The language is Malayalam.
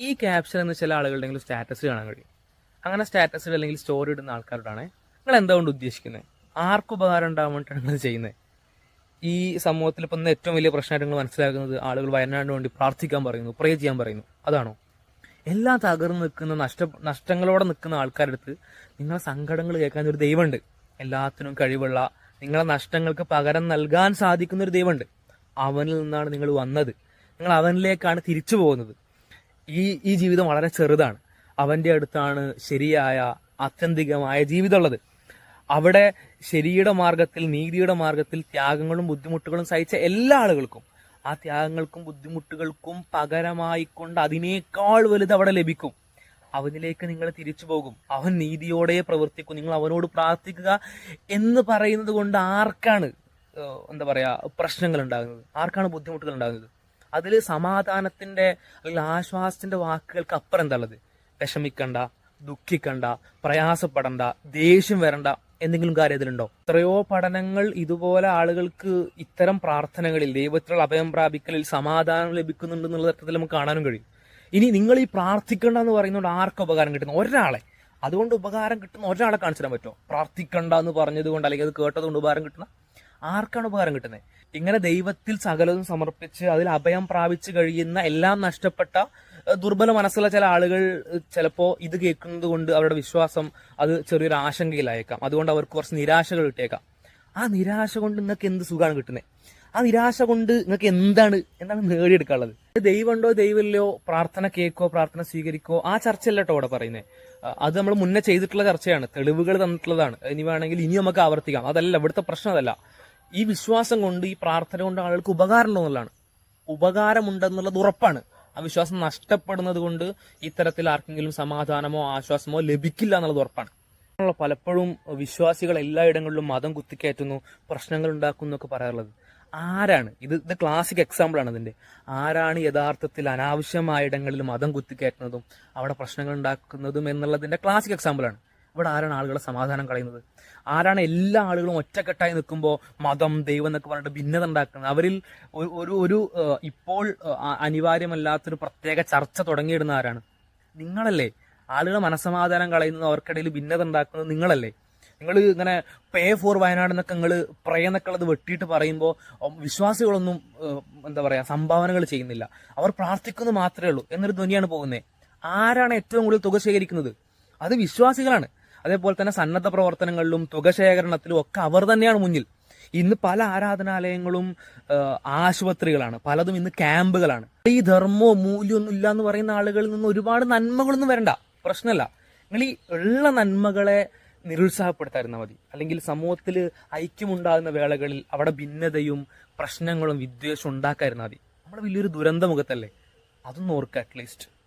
ഈ ക്യാപ്ഷൻ എന്ന് ചില ആളുകളുടെ സ്റ്റാറ്റസ് കാണാൻ കഴിയും. അങ്ങനെ സ്റ്റാറ്റസ് അല്ലെങ്കിൽ സ്റ്റോറി ഇടുന്ന ആൾക്കാരോടാണ് നിങ്ങൾ എന്തുകൊണ്ട് ഉദ്ദേശിക്കുന്നത്? ആർക്ക് ഉപകാരം ഉണ്ടാകാൻ വേണ്ടിയിട്ടാണ് നിങ്ങൾ ചെയ്യുന്നത്? ഈ സമൂഹത്തിൽ ഇപ്പം ഏറ്റവും വലിയ പ്രശ്നമായിട്ട് നിങ്ങൾ മനസ്സിലാക്കുന്നത് ആളുകൾ വയനാടിന് വേണ്ടി പ്രാർത്ഥിക്കാൻ പറയുന്നു പ്രേ ചെയ്യാൻ പറയുന്നു. അതാണോ? എല്ലാം തകർന്ന് നിൽക്കുന്ന നഷ്ട നഷ്ടങ്ങളോടെ നിൽക്കുന്ന ആൾക്കാരുടെ അടുത്ത് നിങ്ങളെ സങ്കടങ്ങൾ കേൾക്കാൻ ഒരു ദൈവമുണ്ട്. എല്ലാത്തിനും കഴിവുള്ള നിങ്ങളെ നഷ്ടങ്ങൾക്ക് പകരം നൽകാൻ സാധിക്കുന്ന ഒരു ദൈവമുണ്ട്. അവനിൽ നിന്നാണ് നിങ്ങൾ വന്നത്. നിങ്ങൾ അവനിലേക്കാണ് തിരിച്ചു പോകുന്നത്. ഈ ഈ ജീവിതം വളരെ ചെറുതാണ്. അവന്റെ അടുത്താണ് ശരിയായ ആത്യന്തികമായ ജീവിതമുള്ളത്. അവിടെ ശരിയുടെ മാർഗത്തിൽ നീതിയുടെ മാർഗത്തിൽ ത്യാഗങ്ങളും ബുദ്ധിമുട്ടുകളും സഹിച്ച എല്ലാ ആളുകൾക്കും ആ ത്യാഗങ്ങൾക്കും ബുദ്ധിമുട്ടുകൾക്കും പകരമായിക്കൊണ്ട് അതിനേക്കാൾ വലുത് അവിടെ ലഭിക്കും. അവനിലേക്ക് നിങ്ങൾ തിരിച്ചു പോകും. അവൻ നീതിയോടെ പ്രവർത്തിക്കും. നിങ്ങൾ അവനോട് പ്രാർത്ഥിക്കുക എന്ന് പറയുന്നത് കൊണ്ട് ആർക്കാണ് എന്താ പറയാ പ്രശ്നങ്ങൾ ഉണ്ടാകുന്നത് ആർക്കാണ് ബുദ്ധിമുട്ടുകൾ ഉണ്ടാകുന്നത് അതിൽ സമാധാനത്തിന്റെ അല്ലെങ്കിൽ ആശ്വാസത്തിന്റെ വാക്കുകൾക്ക് അപ്പുറം എന്താ വിഷമിക്കണ്ട ദുഃഖിക്കണ്ട പ്രയാസപ്പെടണ്ട ദേഷ്യം വരണ്ട എന്തെങ്കിലും കാര്യം ഇതിലുണ്ടോ? എത്രയോ പഠനങ്ങൾ ഇതുപോലെ ആളുകൾക്ക് ഇത്തരം പ്രാർത്ഥനകളിൽ ദൈവത്തിലുള്ള അഭയം പ്രാപിക്കലിൽ സമാധാനം ലഭിക്കുന്നുണ്ട് എന്നുള്ള തരത്തിൽ നമുക്ക് കാണാനും കഴിയും. ഇനി നിങ്ങൾ ഈ പ്രാർത്ഥിക്കണ്ട എന്ന് പറയുന്നതുകൊണ്ട് ആർക്ക് ഉപകാരം കിട്ടുന്നു? ഒരാളെ. അതുകൊണ്ട് ഉപകാരം കിട്ടുന്ന ഒരാളെ കാണിച്ചു തരാൻ പറ്റുമോ? പ്രാർത്ഥിക്കണ്ട എന്ന് പറഞ്ഞതുകൊണ്ട് അല്ലെങ്കിൽ അത് കേട്ടത് കൊണ്ട് ഉപകാരം കിട്ടുന്ന ആർക്കാണ് ഉപകാരം കിട്ടുന്നത് ഇങ്ങനെ ദൈവത്തിൽ സകലതും സമർപ്പിച്ച് അതിൽ അഭയം പ്രാപിച്ചു കഴിയുന്ന എല്ലാം നഷ്ടപ്പെട്ട ദുർബല മനസ്സുള്ള ചില ആളുകൾ ചിലപ്പോൾ ചിലപ്പോ ഇത് കേൾക്കുന്നത് കൊണ്ട് അവരുടെ വിശ്വാസം അത് ചെറിയൊരു ആശങ്കയിലായേക്കാം. അതുകൊണ്ട് അവർക്ക് കുറച്ച് നിരാശകൾ കിട്ടിയേക്കാം. ആ നിരാശ കൊണ്ട് നിങ്ങൾക്ക് എന്ത് സുഖമാണ് കിട്ടുന്നത് ആ നിരാശ കൊണ്ട് നിങ്ങൾക്ക് എന്താണ് എന്താണ് നേടിയെടുക്കാനുള്ളത്? ദൈവമുണ്ടോ ദൈവമില്ലയോ പ്രാർത്ഥന കേൾക്കോ പ്രാർത്ഥന സ്വീകരിക്കോ ആ ചർച്ചയല്ല കേട്ടോ പറയുന്നത് അത് നമ്മൾ മുന്നേ ചെയ്തിട്ടുള്ള ചർച്ചയാണ്. തെളിവുകൾ തന്നിട്ടുള്ളതാണ്. ഇനി വേണമെങ്കിൽ ഇനി നമുക്ക് ആവർത്തിക്കാം. അതല്ല ഇവിടുത്തെ പ്രശ്നം അതല്ല. ഈ വിശ്വാസം കൊണ്ട് ഈ പ്രാർത്ഥന കൊണ്ട് ആളുകൾക്ക് ഉപകാരം ഉണ്ടോ എന്നുള്ളതാണ് ഉപകാരമുണ്ടെന്നുള്ളത് ഉറപ്പാണ്. ആ വിശ്വാസം നഷ്ടപ്പെടുന്നത് കൊണ്ട് ഇത്തരത്തിൽ ആർക്കെങ്കിലും സമാധാനമോ ആശ്വാസമോ ലഭിക്കില്ല എന്നുള്ളത് ഉറപ്പാണ്. പലപ്പോഴും വിശ്വാസികൾ എല്ലായിടങ്ങളിലും മതം കുത്തിക്കയറ്റുന്നു പ്രശ്നങ്ങൾ ഉണ്ടാക്കുന്നു എന്നൊക്കെ പറയാറുള്ളത്. ആരാണ്? ഇത് ഇത് ക്ലാസിക് എക്സാമ്പിൾ ആണ് ഇതിന്റെ. ആരാണ് യഥാർത്ഥത്തിൽ അനാവശ്യമായ ഇടങ്ങളിൽ മതം കുത്തിക്കയറ്റുന്നതും അവിടെ പ്രശ്നങ്ങൾ ഉണ്ടാക്കുന്നതും എന്നുള്ളതിന്റെ ക്ലാസിക് എക്സാമ്പിൾ ആണ്. ഇവിടെ ആരാണ് ആളുകളെ സമാധാനം കളയുന്നത്? ആരാണ് എല്ലാ ആളുകളും ഒറ്റക്കെട്ടായി നിൽക്കുമ്പോൾ മതം ദൈവം എന്നൊക്കെ പറഞ്ഞിട്ട് ഭിന്നത ഉണ്ടാക്കുന്നത്? അവരിൽ ഒരു ഒരു ഇപ്പോൾ അനിവാര്യമല്ലാത്തൊരു പ്രത്യേക ചർച്ച തുടങ്ങിയിടുന്ന ആരാണ്? നിങ്ങളല്ലേ. ആളുകളെ മനസ്സമാധാനം കളയുന്നത് അവർക്കിടയിൽ ഭിന്നത ഉണ്ടാക്കുന്നത് നിങ്ങളല്ലേ. നിങ്ങൾ ഇങ്ങനെ പേ ഫോർ വയനാട് എന്നൊക്കെ നിങ്ങൾ പ്രയെന്നൊക്കെ ഉള്ളത് വെട്ടിയിട്ട് പറയുമ്പോൾ വിശ്വാസികളൊന്നും എന്താ പറയാ സംഭാവനകൾ ചെയ്യുന്നില്ല. അവർ പ്രാർത്ഥിക്കുന്നു മാത്രമേ ഉള്ളൂ. എന്നൊരു ധ്വനിയാണ് പോകുന്നത് ആരാണ് ഏറ്റവും കൂടുതൽ തുക ശേഖരിക്കുന്നത്? അത് വിശ്വാസികളാണ്. അതേപോലെ തന്നെ സന്നദ്ധ പ്രവർത്തനങ്ങളിലും തുക ശേഖരണത്തിലും ഒക്കെ അവർ തന്നെയാണ് മുന്നിൽ. ഇന്ന് പല ആരാധനാലയങ്ങളും ആശുപത്രികളാണ്. പലതും ഇന്ന് ക്യാമ്പുകളാണ്. ഈ ധർമ്മോ മൂല്യമൊന്നും ഇല്ല എന്ന് പറയുന്ന ആളുകളിൽ നിന്ന് ഒരുപാട് നന്മകളൊന്നും വരണ്ട. പ്രശ്നമല്ല നിങ്ങൾ ഈ ഉള്ള നന്മകളെ നിരുത്സാഹപ്പെടുത്താതിരുന്നാൽ മതി. അല്ലെങ്കിൽ സമൂഹത്തിൽ ഐക്യമുണ്ടാകുന്ന വേളകളിൽ അവിടെ ഭിന്നതയും പ്രശ്നങ്ങളും വിദ്വേഷവും ഉണ്ടാക്കാതിരുന്നാൽ മതി. നമ്മൾ വലിയൊരു ദുരന്തമുഖത്തല്ലേ? അതൊന്നും ഓർക്കുക അറ്റ്ലീസ്റ്റ്